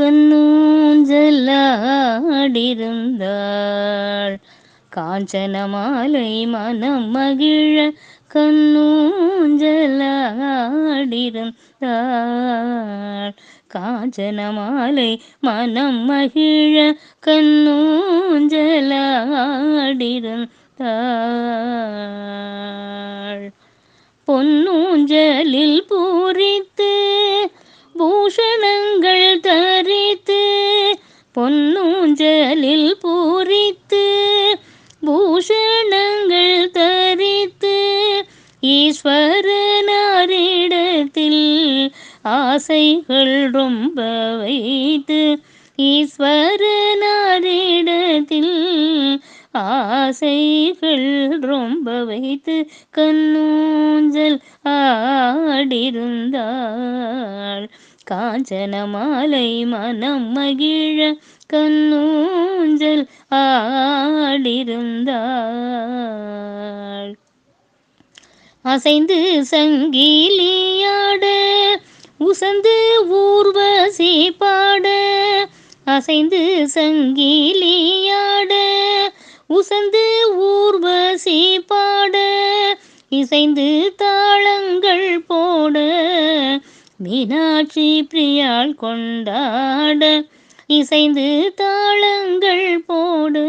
கண்ணூஞ்சலாடிருந்தாள். காஞ்சன மாலை மனம் மகிழ கண்ணூஞ்சலாடிருந்தாள். காஞ்சன மாலை மனம் மகிழ கண்ணூஞ்சலாடிருந்தாள். பொன்னூஞ்சலில் பூரித்து வைத்து பொன்னூஞ்சலில் பூரித்து பூஷணங்கள் தரித்து ஈஸ்வரனாரிடத்தில் ஆசைகள் ரொம்ப வைத்து ஈஸ்வரனாரிடத்தில் ஆசைகள் ரொம்ப வைத்து கண்ணூஞ்ச ஆடிருந்தாள். காஞ்சன மாலை மனம் மகிழ கண்ணூஞ்சல் ஆடிருந்தாள். அசைந்து சங்கிலியாட உசந்து ஊர்வசி பாட அசைந்து சங்கிலியாட உசந்து ஊர்வசி பாட இசைந்து தா மீனாட்சி பிரியாள் கொண்டாட இசைந்து தாளங்கள் போடு.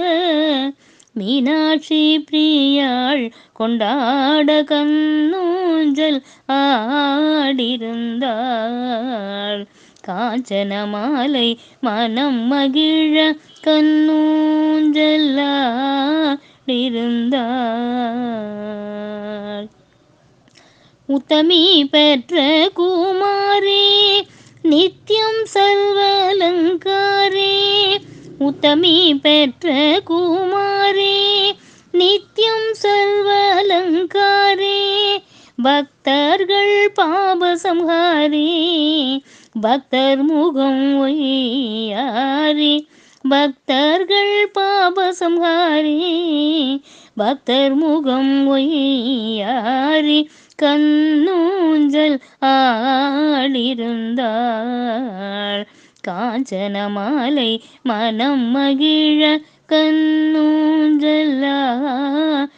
மீனாட்சி பிரியாள் கொண்டாட கண்ணூஞ்சல் ஆடிருந்தாள் காஞ்சன மாலை மனம் மகிழ கண்ணூஞ்சல் கண்ணூஞ்சலாடிருந்தாள் உத்தமி பெற்ற குமாரே நித்யம் சர்வலங்காரே. உத்தமி பெற்ற குமாரே நித்யம் சர்வலங்காரே. பக்தர்கள் பாபசம்ஹாரே பக்தர் முகம் ஒய்யா பக்தர்கள் பாபசம்ஹாரி பக்தர் முகம் ஒய்யாரி கண்ணூஞ்சல் ஆடிருந்தாள் காஞ்சன மாலை மனம் மகிழ கண்ணூஞ்சல் ஆடிருந்தாள்